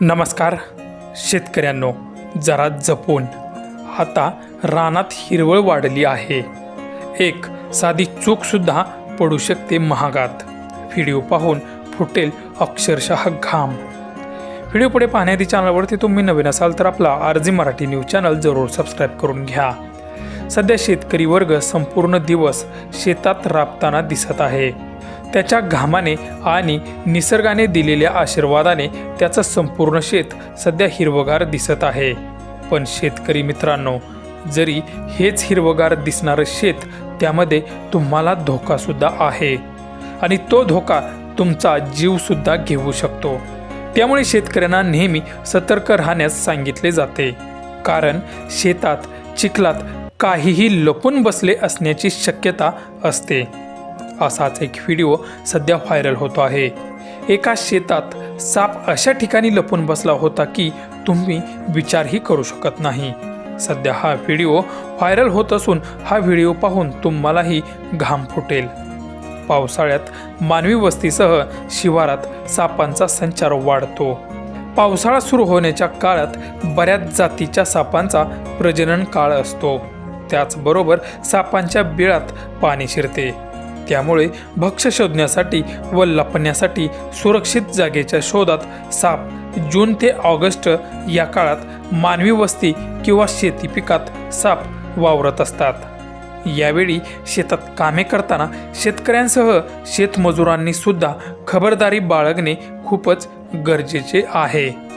नमस्कार शेतकऱ्यांनो जरा जपून. आता रानात हिरवळ वाढली आहे. एक साधी चूकसुद्धा पडू शकते महागात. व्हिडिओ पाहून फुटेल अक्षरशः घाम. व्हिडिओ पुढे पाहण्याआधी चॅनलवरती तुम्ही नवीन असाल तर आपला आरजी मराठी न्यूज चॅनल जरूर सबस्क्राईब करून घ्या. सध्या शेतकरी वर्ग संपूर्ण दिवस शेतात राबताना दिसत आहे. त्याच्या घामाने आणि निसर्गाने दिलेल्या आशीर्वादाने त्याचं संपूर्ण शेत सध्या हिरवगार दिसत आहे. पण शेतकरी मित्रांनो जरी हेच हिरवगार दिसणारं शेत त्यामध्ये तुम्हाला धोकासुद्धा आहे. आणि तो धोका तुमचा जीवसुद्धा घेऊ शकतो. त्यामुळे शेतकऱ्यांना नेहमी सतर्क राहण्यास सांगितले जाते. कारण शेतात चिखलात काहीही लपून बसले असण्याची शक्यता असते. असाच एक व्हिडिओ सध्या व्हायरल होतो आहे. एका शेतात साप अशा ठिकाणी लपून बसला होता की तुम्ही विचारही करू शकत नाही. सध्या हा व्हिडिओ व्हायरल होत असून हा व्हिडिओ पाहून तुम्हालाही घाम फुटेल. पावसाळ्यात मानवी वस्तीसह शिवारात सापांचा संचार वाढतो. पावसाळा सुरू होण्याच्या काळात बऱ्याच जातीच्या सापांचा प्रजनन काळ असतो. त्याचबरोबर सापांच्या बिळात पाणी शिरते. त्यामुळे भक्ष शोधण्यासाठी व लपण्यासाठी सुरक्षित जागेच्या शोधात साप जून ते ऑगस्ट या काळात मानवी वस्ती किंवा शेती पिकात साप वावरत असतात. यावेळी शेतात कामे करताना शेतकऱ्यांसह शेतमजुरांनी सुद्धा खबरदारी बाळगणे खूपच गरजेचे आहे.